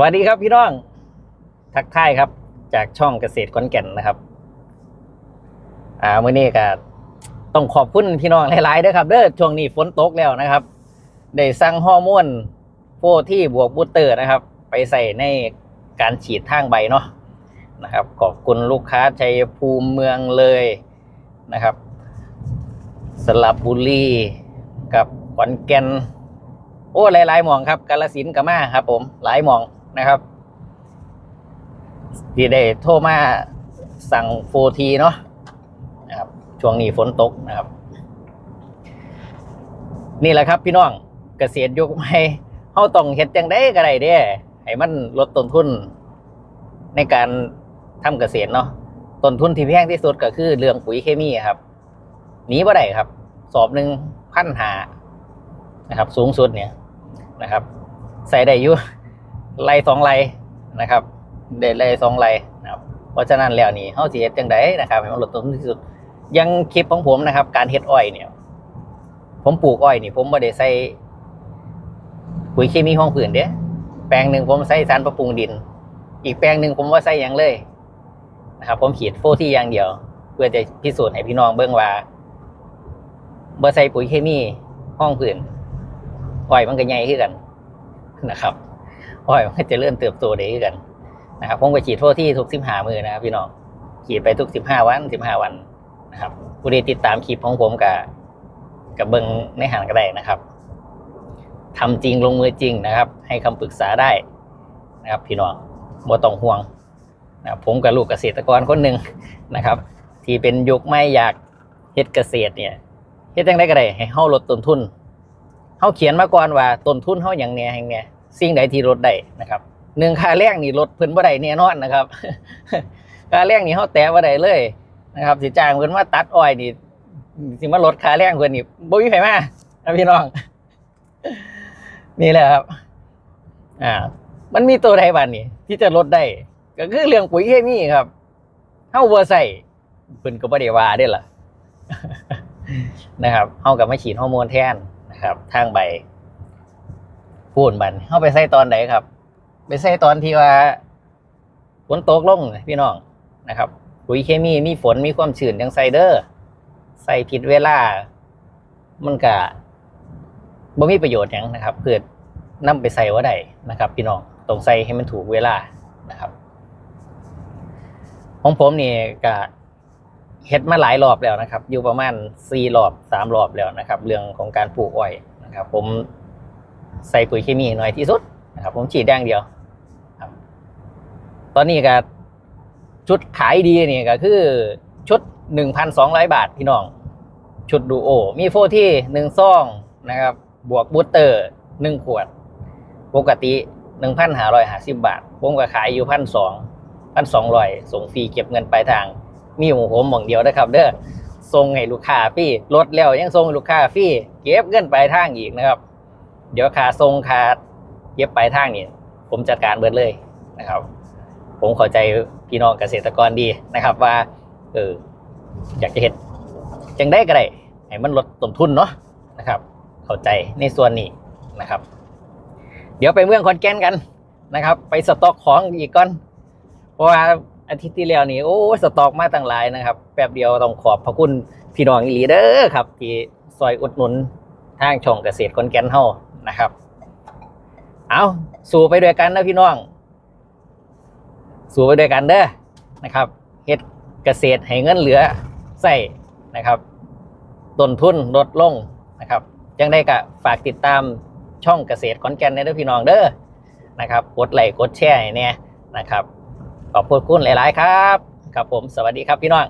วัสดีครับพี่น้อง ทักทายครับ จากช่องเกษตรขอนแก่นนะครับ อ่ามื่อนี้ก็ต้องขอบคุณพี่น้องหลายๆด้อครับเด้อช่วงนี้ฝนตกแล้วนะครับได้สั่งฮอร์โมนโฟที่บวกบูสเตอร์นะครับ ไปใส่ในการฉีดทางใบเนาะนะครับ ขอบคุณลูกค้าชัยภูมิเมืองเลยนะครับ สลับบุรีกับขอนแก่นโอ้หลายๆหมองครับกาลสินกับมาครับผม หลายหมอง นะครับที่ได้โทรมาสั่งโฟทีเนาะนะครับช่วงนี้ฝนตกนะครับ นี่แหละครับพี่น้องเกษตรยุคใหม่เฮาต้องเฮ็ดจังได๋ก็ได้เด้ให้มันลดต้นทุนในการทำเกษตรเนาะต้นทุนที่แพงที่สุดก็คือเรื่องปุ๋ยเคมีครับหนีบ่ได้ครับ สอบหนึ่งพันหานะครับ สูงสุดเนี่ยนะครับ ใส่ได้อยู่ ไรสองไรนะครับเด็ดไรสองไรนะครับเพราะฉะนั้นแล้วนี่เฮาสิเฮ็ดจังไดนะครับให้มันลดต้นทุนที่สุด ยังคลิปของผมนะครับ การเฮ็ดอ้อยเนี่ย ผมปลูกอ้อยนี่ ผมบ่ได้ใส่ปุ๋ยเคมีห้องผืนเด้แปลงหนึ่งผมใส่สารปรปรุงดิน อีกแปลงหนึ่งผมว่าใส่หยังเลยนะครับ ผมขีดโฟที่อย่างเดียว เพื่อจะพิสูจน์ให้พี่น้องเบิ่งว่าบ่ใส่ปุ๋ยเคมีห้องผืนอ้อยมันก็ใหญ่ขึ้นกันนะครับ อ้อยมันก็จะเริ่มเติบโตได้กันนะครับผมก็ฉีดโฟที่ทุกสิบห้ามือนะครับพี่น้องฉีดไปทุกสิบห้าวันสิบห้าวันนะครับผู้ที่ติดตามคลิปของผมกับกับเบิ้งในหันก็ได้นะครับทำจริงลงมือจริงนะครับ ให้คำปรึกษาได้นะครับ พี่น้องบ่ต้องห่วงนะครับผมกับลูกเกษตรกรคนหนึ่งนะครับ ที่เป็นยุคไม่อยากเฮ็ดเกษตรเนี่ยเฮ็ดจังได้ก็ได้ให้เฮาลดต้นทุนเฮาเขียนมาก่อนว่าต้นทุนเฮาอย่างเนี้ยอย่างเนี้ย สิ่งใดที่ลดได้นะครับหนึ่งค่าแรงนี่ลดเพิ่นบ่ได้แน่นอนนะครับค่าแรงนี่เฮาแตะบ่ได้เลยนะครับสิจ้างเพิ่นมาตัดอ้อยนี่สิมาลดค่าแรงเพิ่นนี่บ่มีไผมาพี่น้อง นี่แหละครับ อ่า มันมีตัวใดบ้านนี่ที่จะลดได้ ก็คือเรื่องปุ๋ยเคมีครับเฮาบ่ใส่เพิ่นก็บ่ได้ว่าเด้ล่ะนะครับเฮากับมาฉีดฮอร์โมนแทนนะครับ ทางใบ พูนบันเฮาไปใส่ตอนไหนครับ ไปใส่ตอนที่ว่าฝนตกลงพี่น้องนะครับปุ๋ยเคมีมีฝนมีความชื้นยังใส่เด้อใส่ผิดเวลา มันก็บ่มีประโยชน์ยังนะครับเกิดนำไปใส่ว่าใดนะครับ พี่น้องต้องใส่ให้มันถูกเวลานะครับ ของผมนี่ก็เฮ็ดมาหลายรอบแล้วนะครับ อยู่ประมาณสี่รอบสามรอบแล้วนะครับ เรื่องของการปลูกอ้อยนะครับ ผม ใส่ปุ๋ยเคมีน้อยที่สุดนะครับ ผมฉีดอย่างเดียวครับ ตอนนี้ก็ชุดขายดีนี่ก็คือชุดหนึ่งพันสองร้อยบาทพี่น้อง ชุดดูโอ มีโฟที่หนึ่งซองนะครับ บวกบูสเตอร์หนึ่งขวด ปกติหนึ่งพันห้าร้อยห้าสิบบาท ผมก็ขายอยู่พันสองพันสองร้อยส่งฟรีเก็บเงินปลายทาง มีของผมหม่องเดียวนะครับ เด้อส่งให้ลูกค้าฟรีลดแล้วยังส่งให้ลูกค้าฟรีเก็บเงินปลายทางอีกนะครับ เดี๋ยวคาส่งคาเก็บปลายทางนี่ผมจัดการเบิดเลยนะครับ ผมเข้าใจพี่น้องเกษตรกรดีนะครับว่าเอออยากจะเห็นจังได้ก็ได้ให้มันลดต้นทุนเนาะนะครับ เข้าใจในส่วนนี้นะครับ เดี๋ยวไปเมืองขอนแก่นกันนะครับ ไปสต็อกของอีกก่อน เพราะว่าอาทิตย์ที่แล้วนี่โอ้สต็อกมาตั้งหลายนะครับ แป๊บเดียวต้องขอบพระคุณพี่น้องอีหลีเด้อครับที่ซอยอุดหนุนทางช่องเกษตรขอนแก่นเฮา นะครับ เอาสู่ไปด้วยกันนะพี่น้อง สู่ไปด้วยกันเด้อนะครับเฮ็ดเกษตรให้เงินเหลือใส่นะครับต้นทุนลดลงนะครับยังได้ก็ฝากติดตามช่องเกษตรขอนแก่นในเด้อพี่น้องเด้อนะครับกดไลค์กดแชร์เนี่ยนะครับขอบคุณหลาย ๆ ครับครับผมสวัสดีครับพี่น้อง